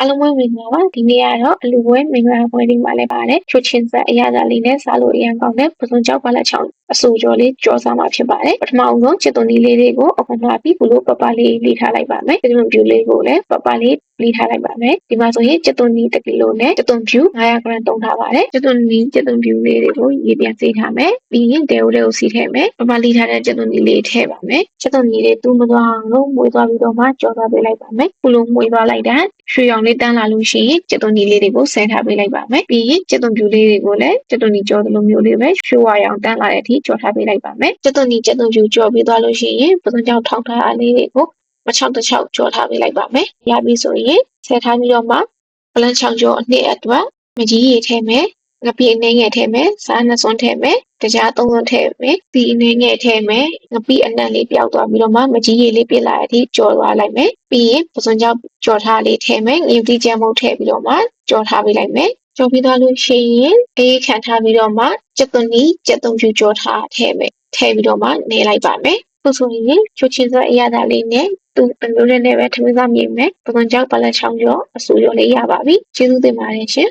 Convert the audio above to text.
အားလုံးပဲမင်္ဂလာပါဒီနေ့ကတော့အလူပွဲမင်္ဂလာပွဲလေးမှာလည်းပါတယ်ချွတ်ချင်းဆက်အရသာလေးနဲ့စားလို့အရင်ကောင်းတဲ့ပစုံကြောက်ပါလက်ချောင်းအဆူကျော်လေးကြောစားမှာဖြစ်ပါတယ်ပထမအောင်ဆုံးချစ်သွန်ဒီလေးတွေကိုအခုမှပြီးဘလို့ပပလေးလိထားလိုက်ပါမယ်ချစ်သွန်ပြူလေးကိုလည်းပပလေးလိထားလိုက်ပါမယ်ဒီမှာဆိုရင်ချစ်သွန်ဒီတစ်ကီလိုနဲ့ချစ်သွန်ပြူ900 gram တုံးထားပါတယ်ချစ်သွန်ဒီချစ်သွန်ပြူလေးတွေကိုရေပြန်စေးထားမယ်ပြီးရင်တဲဦးလေးကိုစီးထည့်မယ်ပပလိထားတဲ့ချစ်သွန်ဒီလေးထည့်ပါမယ်ချစ်သွန်ဒီလေးတူးမသွားအောင်လို့မွေးသွားပြီးတော့မှကြောသွားပေးလိုက်ပါမယ်ခုလိုမွေးသွားလိုက်တာရွှေရောင်လေးတန်းလာလို့ရှိရင်ကျက်သွန်ဒီလေးတွေကိုဆဲထားပေးလိုက်ပါမယ်ပြီးရင်ကျက်သွန်ပြူလေးတွေကိုလည်းကျက်သွန်ဒီကြောသလိုမျိုးလေးပဲရွှေဝါရောင်တန်းလာတဲ့အထိကြောထားပေးလိုက်ပါမယ်ကျက်သွန်ဒီကျက်သွန်ပြူကြောပြီးသွားလို့ရှိရင်ပစုံကြောင်ထောက်ထားအားလေးတွေကိုမချောက်တစ်ချောက်ကြောထားပေးလိုက်ပါမယ်ရပြီဆိုရင်ဆဲထားပြီးတော့မှပလန်ချောင်ကြောအနှစ်အတွက်မကြီးရည်ထဲမယ် ငပိအနေငယ်ထဲမယ်စားနှစ်စွန်းထဲမယ်တကြားသုံးစွန်းထဲမယ်ဒီအနေငယ်ထဲမယ်ငပိအနံ့လေးပျောက်သွားပြီးတော့မှမကြီးရည်လေးပြစ်လာတဲ့အထိကြော်သွားလိုက်မယ်ပြီးရင်ပစွန်ကြောင့်ကြော်ထားလေးထဲမယ်ငရုတ်တိကြမ်းမုတ်ထည့်ပြီးတော့မှကြော်ထားပေးလိုက်မယ်ကြော်ပြီးသွားလို့ရှိရင်အေးခံထားပြီးတော့မှကျက်သွန်နီကျက်သွန်ဖြူကြော်ထားထည့်မယ်ထည့်ပြီးတော့မှနေလိုက်ပါမယ်ခုဆိုရင်ချိုချင်းစအရသာလေးနဲ့သူ့တမျိုးလေးနဲ့ပဲထမင်းစားမြင်မယ်ပစွန်ကြောင့်ပလက်ချောင်းကြောအဆူကြောလေးရပါပြီကျေးဇူးတင်ပါတယ်ရှင်